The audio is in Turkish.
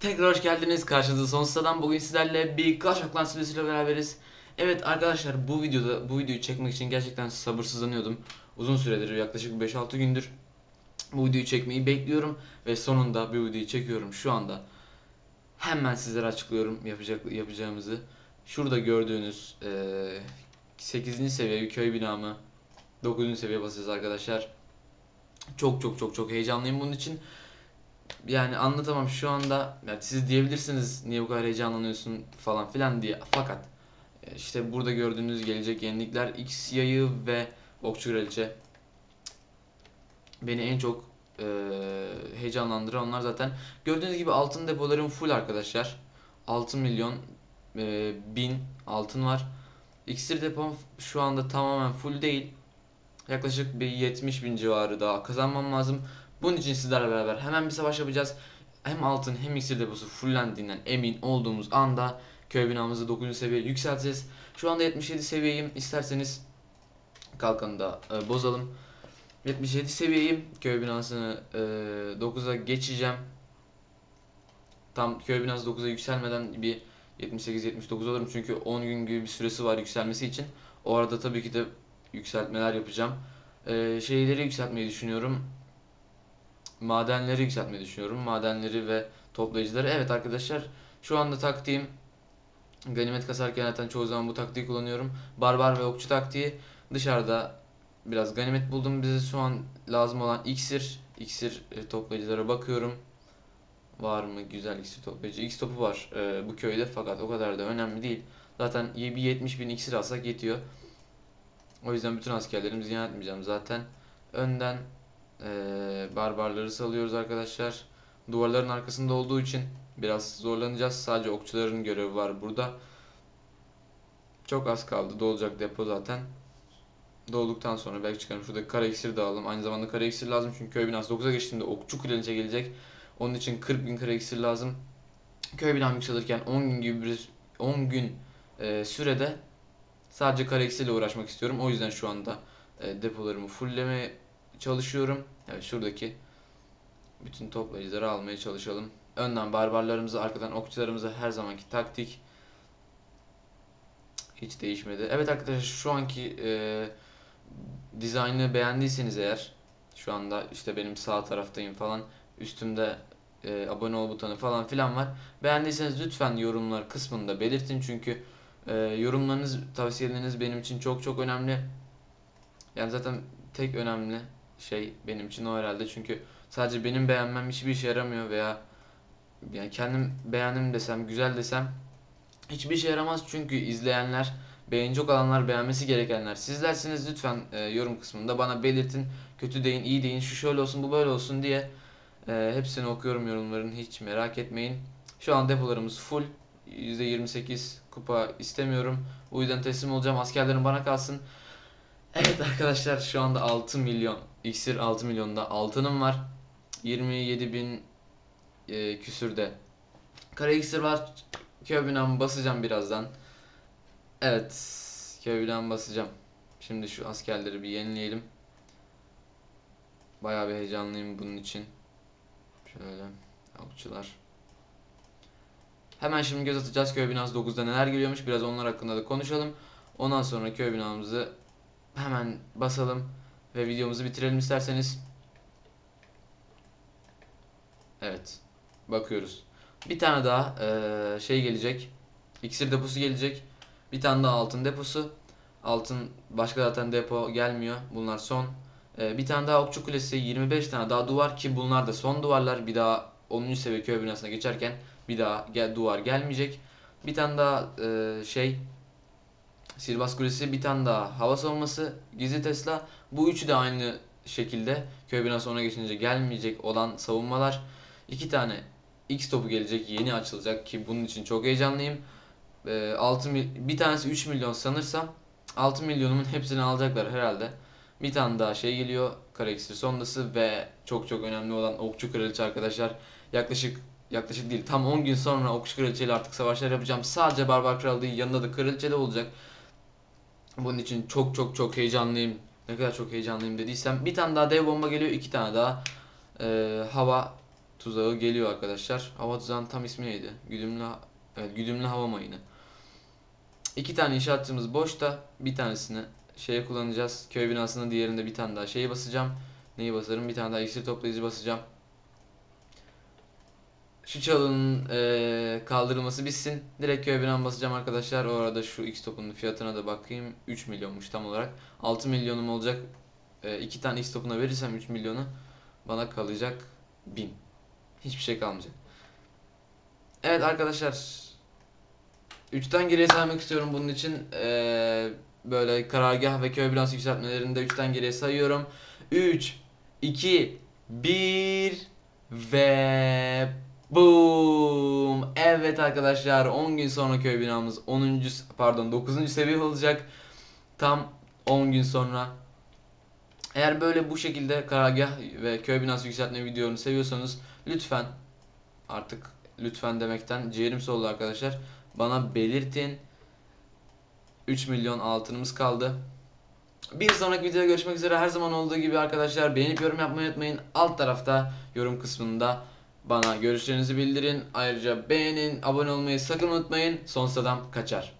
Tekrar hoş geldiniz. Karşınızda Sonsuz'dan bugün sizlerle bir Clash of Clans videosuyla beraberiz. Evet arkadaşlar bu videoda bu videoyu çekmek için gerçekten sabırsızlanıyordum. Uzun süredir yaklaşık 5-6 gündür bu videoyu çekmeyi bekliyorum ve sonunda bir videoyu çekiyorum şu anda. Hemen sizlere açıklıyorum yapacak yapacağımızı. Şurada gördüğünüz eee 8. seviye bir köy binamı 9. seviye basacağız arkadaşlar. Çok çok çok çok heyecanlıyım bunun için yani anlatamam şu anda yani siz diyebilirsiniz niye bu kadar heyecanlanıyorsun? falan filan diye. Fakat e, işte burada gördüğünüz gelecek yenilikler X yayı ve okçu kraliçe. Beni en çok e, heyecanlandıran onlar zaten. Gördüğünüz gibi altın depolarım full arkadaşlar. 6 milyon e, bin altın var. İksir depom şu anda tamamen full değil. Yaklaşık bir 70 bin civarı daha kazanmam lazım bunun için sizlerle beraber hemen bir savaş yapacağız. Hem altın hem iksir deposu fullendiğinden emin olduğumuz anda köy binamızı 9. seviyeye yükselteceğiz. Şu anda 77 seviyeyim. İsterseniz kalkanı da e, bozalım. 77 seviyeyim. Köy binasını e, 9'a geçeceğim. Tam köy binası 9'a yükselmeden bir 78-79 olurum. Çünkü 10 gün gibi bir süresi var yükselmesi için. O arada tabii ki de yükseltmeler yapacağım. E, şeyleri yükseltmeyi düşünüyorum madenleri yükseltmeyi düşünüyorum. Madenleri ve toplayıcıları. Evet arkadaşlar şu anda taktiğim ganimet kasarken zaten çoğu zaman bu taktiği kullanıyorum. Barbar ve okçu taktiği. Dışarıda biraz ganimet buldum. Bize şu an lazım olan iksir. İksir e, toplayıcılara bakıyorum. Var mı güzel iksir toplayıcı? X topu var e, bu köyde fakat o kadar da önemli değil. Zaten bir 70 bin iksir alsak yetiyor. O yüzden bütün askerlerimi ziyan etmeyeceğim zaten. Önden ee, barbarları salıyoruz arkadaşlar. Duvarların arkasında olduğu için biraz zorlanacağız. Sadece okçuların görevi var burada. Çok az kaldı. Dolacak depo zaten. Dolduktan sonra belki çıkarım. Şurada kara iksir de alalım. Aynı zamanda kara iksir lazım çünkü köy binası 9'a geçtiğinde okçu kraliçe gelecek. Onun için 40 bin kara iksir lazım. Köy binam yükselirken 10 gün gibi bir 10 gün e, sürede sadece kara iksirle uğraşmak istiyorum. O yüzden şu anda e, depolarımı fulllemeye çalışıyorum. Evet şuradaki bütün toplayıcıları almaya çalışalım. Önden barbarlarımızı, arkadan okçularımızı her zamanki taktik. Hiç değişmedi. Evet arkadaşlar şu anki e, dizaynı beğendiyseniz eğer şu anda işte benim sağ taraftayım falan üstümde e, abone ol butonu falan filan var. Beğendiyseniz lütfen yorumlar kısmında belirtin çünkü e, yorumlarınız, tavsiyeleriniz benim için çok çok önemli. Yani zaten tek önemli şey benim için o herhalde. Çünkü sadece benim beğenmem hiçbir işe yaramıyor veya yani kendim beğendim desem, güzel desem hiçbir işe yaramaz çünkü izleyenler, beğenecek olanlar, beğenmesi gerekenler sizlersiniz. Lütfen e, yorum kısmında bana belirtin. Kötü deyin, iyi deyin, şu şöyle olsun, bu böyle olsun diye. E, hepsini okuyorum yorumların hiç merak etmeyin. Şu an depolarımız full. %28 kupa istemiyorum. Yüzden teslim olacağım. Askerlerim bana kalsın. Evet arkadaşlar şu anda 6 milyon iksir 6 milyonda altınım var. 27 bin e, küsürde kara iksir var. Binamı basacağım birazdan. Evet binamı basacağım. Şimdi şu askerleri bir yenileyelim. Bayağı bir heyecanlıyım bunun için. Şöyle okçular. Hemen şimdi göz atacağız köy binası 9'da neler geliyormuş. Biraz onlar hakkında da konuşalım. Ondan sonra köy binamızı hemen basalım ve videomuzu bitirelim isterseniz. Evet. Bakıyoruz. Bir tane daha e, şey gelecek. İksir deposu gelecek. Bir tane daha altın deposu. Altın başka zaten depo gelmiyor. Bunlar son. E, bir tane daha okçu kulesi. 25 tane daha duvar ki bunlar da son duvarlar. Bir daha 10. seviye köy binasına geçerken bir daha gel, duvar gelmeyecek. Bir tane daha e, şey Sihirbaz Kulesi bir tane daha hava savunması, gizli Tesla. Bu üçü de aynı şekilde köy binası ona geçince gelmeyecek olan savunmalar. İki tane X topu gelecek yeni açılacak ki bunun için çok heyecanlıyım. E, 6 mil, bir tanesi 3 milyon sanırsam 6 milyonumun hepsini alacaklar herhalde. Bir tane daha şey geliyor. Kara iksir sondası ve çok çok önemli olan Okçu Kraliçe arkadaşlar. Yaklaşık yaklaşık değil tam 10 gün sonra Okçu Kraliçe ile artık savaşlar yapacağım. Sadece Barbar Kral değil yanında da Kraliçe de olacak. Bunun için çok çok çok heyecanlıyım. Ne kadar çok heyecanlıyım dediysem bir tane daha dev bomba geliyor, iki tane daha e, hava tuzağı geliyor arkadaşlar. Hava tuzağının tam ismi neydi? Güdümlü, evet, güdümlü hava mayını. İki tane inşaatçımız boşta. Bir tanesini şeye kullanacağız. Köy binasının diğerinde bir tane daha şeyi basacağım. Neyi basarım? Bir tane daha iksir toplayıcı basacağım. Şu çalının eee, kaldırılması bitsin. Direkt köy binamı basacağım arkadaşlar. O arada şu X topunun fiyatına da bakayım. 3 milyonmuş tam olarak. 6 milyonum olacak. 2 tane X topuna verirsem 3 milyonu bana kalacak 1000. Hiçbir şey kalmayacak. Evet arkadaşlar. 3'ten geriye saymak istiyorum bunun için. Eee, böyle karargah ve köy binası yükseltmelerinde 3'ten geriye sayıyorum. 3, 2, 1 ve boom. Evet arkadaşlar 10 gün sonra köy binamız 10. pardon 9. seviye olacak. Tam 10 gün sonra. Eğer böyle bu şekilde karargah ve köy binası yükseltme videolarını seviyorsanız lütfen artık lütfen demekten ciğerim soldu arkadaşlar. Bana belirtin. 3 milyon altınımız kaldı. Bir sonraki videoda görüşmek üzere. Her zaman olduğu gibi arkadaşlar beğenip yorum yapmayı unutmayın. Alt tarafta yorum kısmında bana görüşlerinizi bildirin. Ayrıca beğenin, abone olmayı sakın unutmayın. Sonsuzadan kaçar.